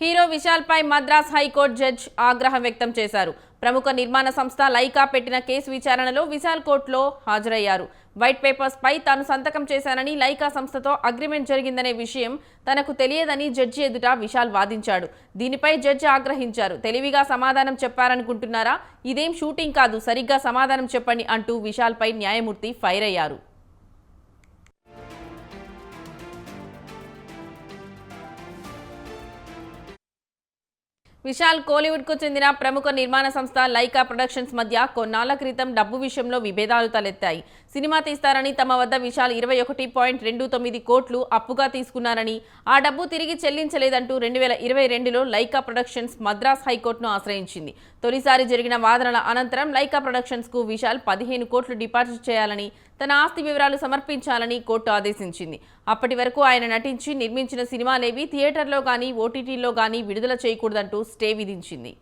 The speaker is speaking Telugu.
హీరో విశాల్పై మద్రాస్ హైకోర్టు జడ్జ్ ఆగ్రహం వ్యక్తం చేశారు. ప్రముఖ నిర్మాణ సంస్థ లైకా పెట్టిన కేసు విచారణలో విశాల్ కోర్టులో హాజరయ్యారు. వైట్ పేపర్స్ పై తాను సంతకం చేశానని లైకా సంస్థతో అగ్రిమెంట్ జరిగిందనే విషయం తనకు తెలియదని జడ్జి ఎదుట విశాల్ వాదించాడు. దీనిపై జడ్జి ఆగ్రహించారు. తెలివిగా సమాధానం చెప్పారనుకుంటున్నారా? ఇదేం షూటింగ్ కాదు సరిగ్గా సమాధానం చెప్పండి అంటూ విశాల్పై న్యాయమూర్తి ఫైర్ అయ్యారు. విశాల్ కోలీవుడ్కు చెందిన ప్రముఖ నిర్మాణ సంస్థ లైకా ప్రొడక్షన్స్ మధ్య కొన్నాళ్ళ క్రితం డబ్బు విషయంలో విభేదాలు తలెత్తాయి. సినిమా తీస్తారని తమ వద్ద విశాల్ ఇరవై ఒకటి పాయింట్ రెండు తొమ్మిది కోట్లు అప్పుగా తీసుకున్నారని ఆ డబ్బు తిరిగి చెల్లించలేదంటూ రెండు వేల ఇరవై రెండులో లైకా ప్రొడక్షన్స్ మద్రాస్ హైకోర్టును ఆశ్రయించింది. తొలిసారి జరిగిన వాదనల అనంతరం లైకా ప్రొడక్షన్స్కు విశాల్ పదిహేను కోట్లు డిపాజిట్ చేయాలని తన ఆస్తి వివరాలు సమర్పించాలని కోర్టు ఆదేశించింది. అప్పటి వరకు ఆయన నటించి నిర్మించిన సినిమాలేవి థియేటర్లో కానీ ఓటీటీలో కానీ విడుదల చేయకూడదంటూ స్టే విధించింది.